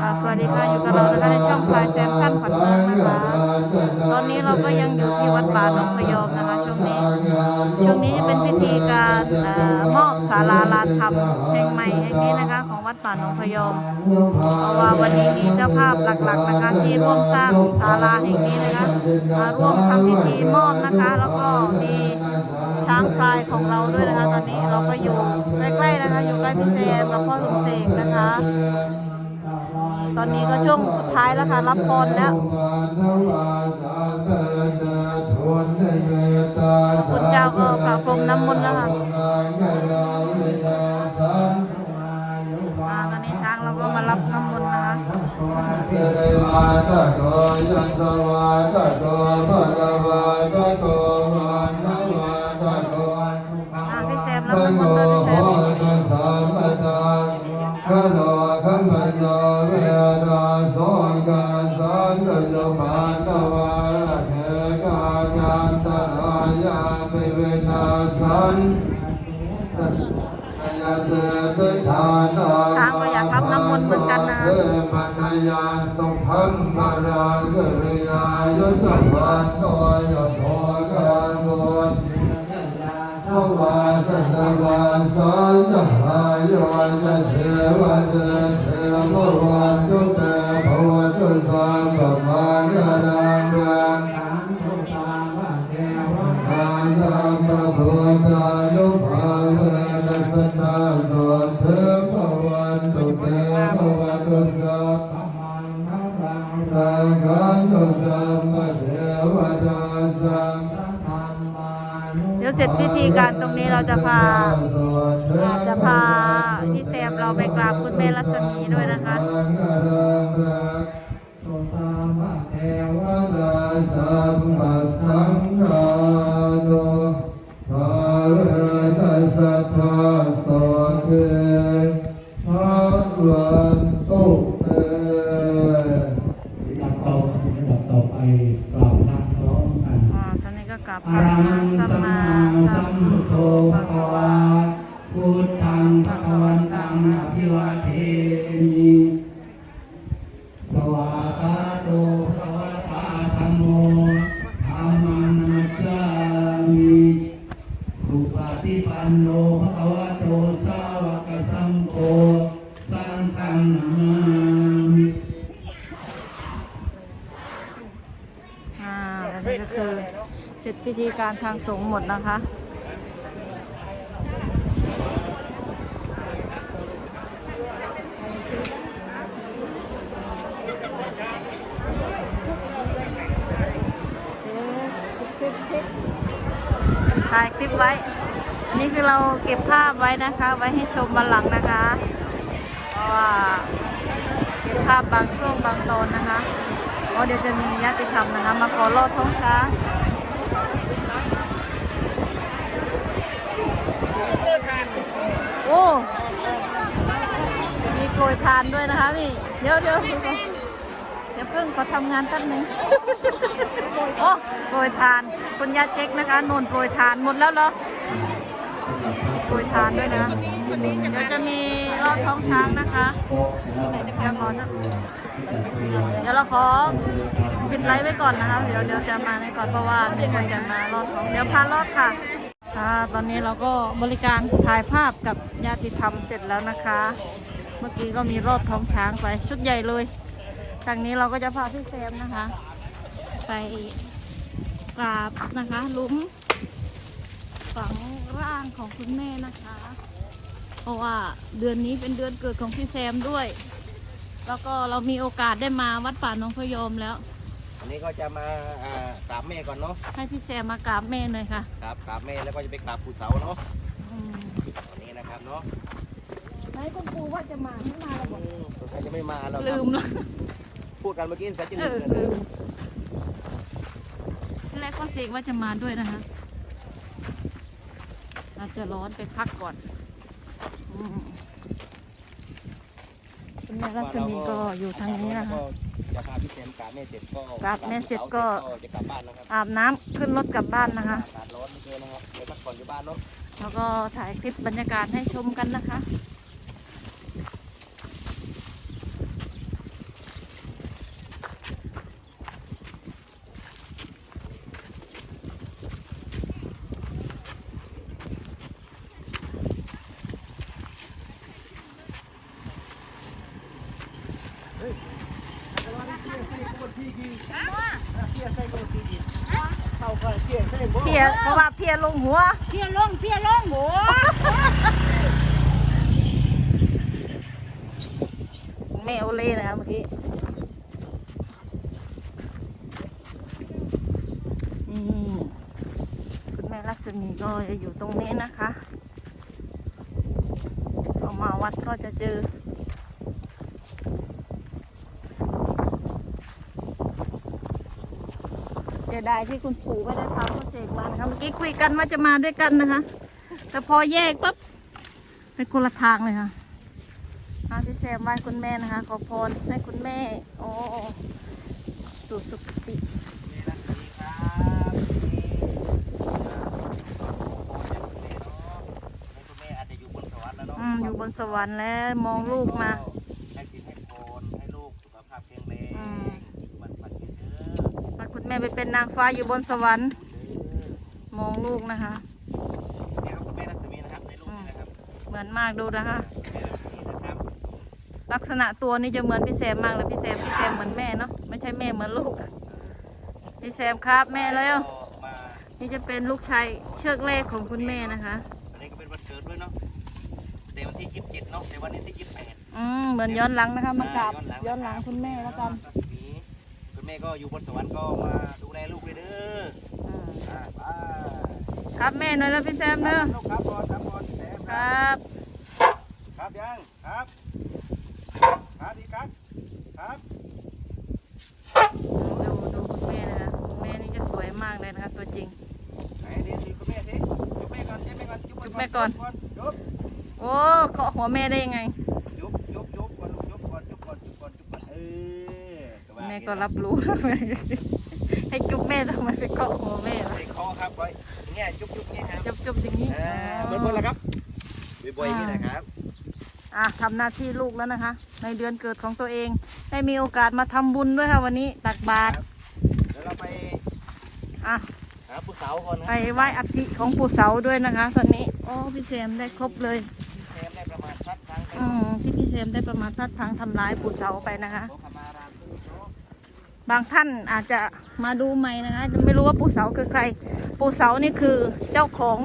อ่าสวัสดีค่ะอยู่กับเรานะคะในช่องพลายแซมสั้นขวัญเมืองนะคะ ตอนนี้เราก็ยังอยู่ที่วัดป่าหนองพยอมนะคะช่วงนี้ ช่วงนี้จะเป็นพิธีการเอ่อมอบศาลาลานธรรมแห่งใหม่แห่งนี้นะคะ ของวัดป่าหนองพยอมเพราะว่าวันนี้มีเจ้าภาพหลักๆนะคะที่ร่วมสร้างศาลาแห่งนี้นะคะมาร่วมทำพิธีมอบนะคะ แล้วก็มีช้างพลายของเราด้วยนะคะ ตอนนี้เราก็อยู่ใกล้ๆนะคะ อยู่ใกล้พี่แซมกับพ่อสมเสกนะคะ ตอนนี้ก็ช่วงสุดท้ายแล้วค่ะ รับพรแล้วพระคุณเจ้าก็ประพรมน้ำมนต์แล้วค่ะตอนนี้ช้างเราก็มารับน้ำมนต์นะคะ มือนกันนะมัญญาสุพัมมาราเกริยายุตวันโต พิธีการตรงนี้เราจะพาจะพาพี่แซมเราไปกราบคุณแม่รัศมีด้วยนะคะ ก็กราบพะระสัมมาสัมพุทโธภะคะคะวา พิธีการทางสงฆ์หมดนะคะ ถ่ายคลิปไว้นี่คือเราเก็บภาพไว้นะคะ ไว้ให้ชมวันหลังนะคะ เพราะว่าเก็บภาพบางช่วงบางตอนนะคะเพราะเดี๋ยวจะมีญาติธรรมนะคะ มาขอรอดท้องช้างโอ้ มีโก ยทานด้วยนะคะนี่ เดี๋ยวเดี๋ยวเดี๋ยวเพิ่งขอทำงานแป๊บหนึงโอ้โปรยทานคุณยาเจ๊กนะคะนนโปรยทานหมดแล้วเหรอโปรยทานด้วยนะเดี๋ยวจะมีรอบท้องช้างนะคะเดี๋ยวขอจะเดี๋ยวเราขอปิดไลฟ์ไว้ก่อนนะคะ เดี๋ยวเดี๋ยวจะมาในก่อนเพราะว่ามีคนจะมารอดท้องเดี๋ยวพารอดค่ะค่ะตอนนี้เราก็บริการถ่ายภาพกับญาติธรรมเสร็จแล้วนะคะ เมื่อกี้ก็มีรอดท้องช้างไปชุดใหญ่เลยทางนี้เราก็จะพาพี่แซมนะคะ ไปกราบนะคะหลุมฝังร่างของคุณแม่นะคะ เพราะว่าเดือนนี้เป็นเดือนเกิดของพี่แซมด้วย แล้วก็เรามีโอกาสได้มาวัดป่าหนองพะยอมแล้วอันนี้ก็จะมาอ่ากราบแม่ก่อนเนาะให้พี่แซมมากราบแม่หน่อยค่ะครับกราบแม่แล้วก็จะไปกราบปู่เสาเนาะอืมวันนี้นะครับเนาะ ไหนคุณครูว่าจะมาไม่มาหรอกอืมสงสัยจะไม่มาแล้วลืมละพูดกันเมื่อกี้สงสัยจะเอลือมเลยลืมแรกก็เสกว่าจะมาด้วยนะคะอาจจะร้อนไปพักก่อนอืมคุณแม่รัศมีก็อยู่ทางนี้นะคะก็จะพาพี่เซมกราบแม่เสร็จก็กราบแม่เสร็จก็ จะกลับบ้านนะครับอาบน้ำขึ้นรถกลับบ้านนะคะ อากาศร้อนเหลือเกินนะครับเดี๋ยวพักผ่อนอยู่บ้านเนาะ แล้วก็ถ่ายคลิปบรรยากาศให้ชมกันนะคะ เข้าก็เกี่ยเส้นบ่ เพี ยเพราะว่าเพียลงหัว เพียลงเพียลงโหแม่โอเล่นะคะเมื่อกี้นี่คุณแม่รัศมีก็จะอยู่ตรงนี้นะคะออกมาวัดก็จะเจอ สียดายที่คุณปู่ไม่ได้พาเขาเสกมานะคะเมื่อกี้คุยกันว่าจะมาด้วยกันนะคะ แต่พอแยกปุ๊บไปคนละทางเลยค่ะอาพี่แซมไหว้คุณแม่นะคะ ขอพรให้คุณแม่ โอ้สู่สุขติคุณแม่อาจจะอยู่บนสวรรค์แล้วเนาะอืมอยู่บนสวรรค์แล้วมองลูกมา ให้กินให้พรให้ลูกสุขภาพแข็งแรง อืม มันมันเด้อ พาคุณแม่ไปเป็นนางฟ้าอยู่บนสวรรค์ มองลูกนะคะเนี่ยครับคุณแม่รัศมีนะครับในรูปนี้นะครับเหมือนมากดูนะคะนี่นะครับลักษณะตัวนี้จะเหมือนพี่แซมมากเลยพี่แซมพี่แซมเหมือนแม่เนาะไม่ใช่แม่เหมือนลูก พี่แซมครับแม่แล้วก็มานี่จะเป็นลูกชายเชือกแรกของคุณแม่นะคะ อันนี้ก็เป็นวันเกิดด้วยเนาะแต่วันที่ยี่สิบเจ็ดเนาะแต่วันนี้ที่ยี่สิบแปดอืมเหมือนย้อนหลังนะคะมากราบย้อนหลังคุณแม่แล้วกันคุ ณแม่ก็อยู่บนสวรรค์ก็มาดูแลลูกเลยเด้ออืมอ่าไปครับแม่หน่อยแล้วพี่แซมเนอะลูกครับก่อนครับก่อนแซมคครับรับ ครับยังครับครับดีครับครับดูดูคุณแม่นะคะคุณแม่นี่จะสวยมากเลยนะคะตัวจริง ไหนเดี๋ยวดูคุณแม่สิจุ๊บแม่ก่อนเจ๊แม่ก่อนจุ๊บจุ๊บแม่ก่อน จุ๊บโอ้เคาะหัวแม่ได้ยังไง จุ๊บจุ๊บจุ๊บก่อนลูกจุ๊บก่อนจุ๊บก่อนจุ๊บก่อนจุ๊บก่อนเอ อว่าแม่ก็รับรู้ให้จุ๊บแม่ทำไมไปเคาะหัวแม่ล่ะใส่คอครับไว้อย่างเงี้ยจุ๊บจุ๊บเงี้ยครับจุ๊บจุ๊บอย่างนี้อ่าเหมือนคนละครับบ่อยๆนี่นะครับอะทำหน้าที่ลูกแล้วนะคะ ในเดือนเกิดของตัวเอง ได้มีโอกาสมาทำบุญด้วยค่ะวันนี้ตักบาตรเดี๋ยวเราไปอะหาผู้สาวคนนะไปไหว้อัฐิของปู่เสาด้วยนะคะ ตอนนี้โอ้พี่แซมได้ครบเลยแซมได้ประมาณสักครั้งอืมที่พี่แซมได้ประมาณทัดทางทำร้ายปู่เสาไปนะคะ บางท่านอาจจะมาดูใหม่นะคะจะไม่รู้ว่าปู่เสาคือใคร ปู่เสานี่คือเจ้าของ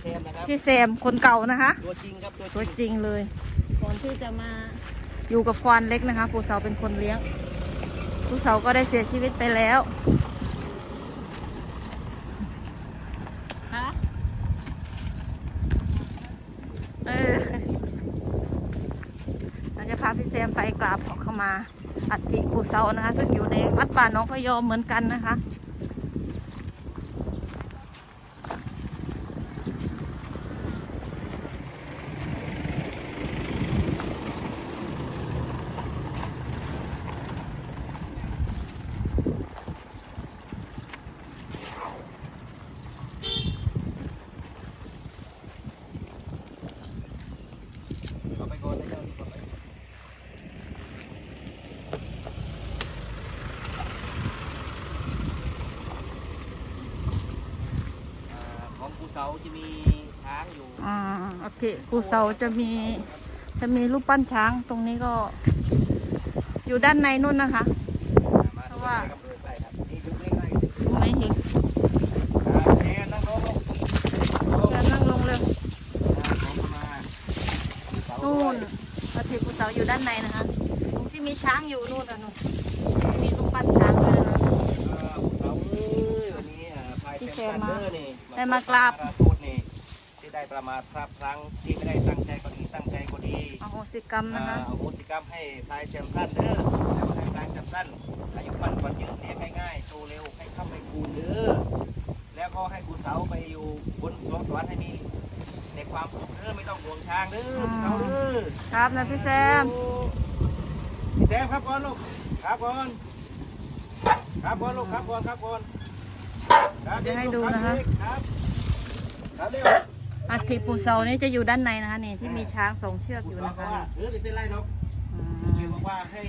แซมนะครับพี่แซมคนเก่านะคะ ตัวจริงครับตัวตัวจริงจริงเลยก่อนที่จะมาอยู่กับควานเล็กนะคะ ปู่เสาเป็นคนเลี้ยง ปู่เสาก็ได้เสียชีวิตไปแล้ว ฮะเออเราจะพาพี่แซมไปกราบขอเข้ามา อัฐิปู่เสานะคะ ซึ่งอยู่ในวัดป่าน้องพยอมเหมือนกันนะคะ เอาไปก่อนเลยเจ้าเอาไปอ่าของภูเสาจะมีช้างอยู่อ่าโอเคปู่เสาจะมีจะมีรูปปั้นช้างตรงนี้ก็ อยู่ด้านในนู่นนะคะมาเพราะว่าดูใกล้ๆครับนี่ดูใกล้ๆดูไม่เห็นอ่าแซมนั่งลงลงแซมนั่งลงเลยอ่าขอเข้ามาเสานู่นด้วยพระเทปู่เสาอยู่ด้านในนะคะตรงที่มีช้างอยู่นู่นอะนู่นมีรูปปั้นช้างด้วยนะคะอ่าภูเสาเอ้ยวันนี้อ่าพายที่เต็มแซมกันมาเด้อนี่ ได้มากราบขอโทษนี่ที่ได้ประมาทพลาดพลั้งที่ไม่ได้ตั้งใจก็ดีตั้งใจก็ดีอโหสิกรรมนะคะอ่าอโหสิกรรมให้พลายแซมสั้นเด้อแล้วให้พลายแซมสั้นอายุมันกว่ายืนเลี้ยงง่ายๆโตเร็วให้เข้าไปคูณเด้อแล้วก็ให้คุณเสาไปอยู่บนสวงสวรรค์ให้มีในความสุขเด้อไม่ต้องห่วงทางเด้อคุณเสาเด้อ ครับนะพี่แซม พี่แซมครับก่อนลูกครับก่อนครับก่อนลูกครับก่อนครับก่อน ครับจะให้ดูนะคะครับครับเร็วอัฐิปู่เสานี่จะอยู่ด้านในนะคะนี่ที่มีช้างสองเชือกคุอณยู่เสานะบอคะกว่าเออไม่เป็นไรหรอกอืเกี่ยวมกับว่าให้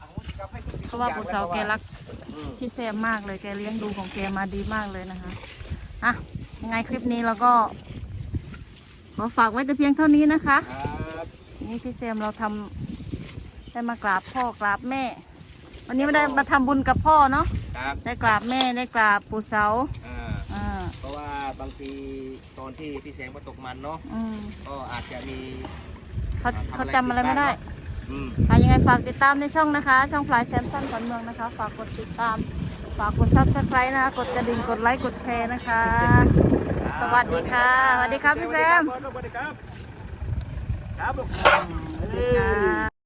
อโหสิกรรมให้ทุกสิ่งเพราะว่าปู่เสาแกรักอืมพี่แซมมากเลยแกเลี้ยงดูของแกมาดีมากเลยนะคะอะยังไงคลิปนี้เราก็ขอฝากไว้แต่เพียงเท่านี้นะคะครับนี่พี่แซมเราทได้มากราบพ่อกราบแม่ วันนี้ไม่ได้มาทำบุญกับพ่อเนาะครับได้กราบแม่ได้กราบปู่เสาอ่าอ่าเพราะว่าบางทีตอนที่พี่แสงประตกมันเนาะอืมก็อาจจะมีเขาเขาจำอะไรไม่ได้ อืมค่ะยังไงฝากติดตามในช่องนะคะ ช่องพลายแซมสันขวัญเมืองนะคะ ฝากกดติดตาม ฝากกดซับสไครต์นะคะ กดกระดิ่งกดไลค์กดแชร์นะคะ สวัสดีค่ะสวัสดีครับพี่แซมสวัสดีครับครับลูกสวัสดีค่ะ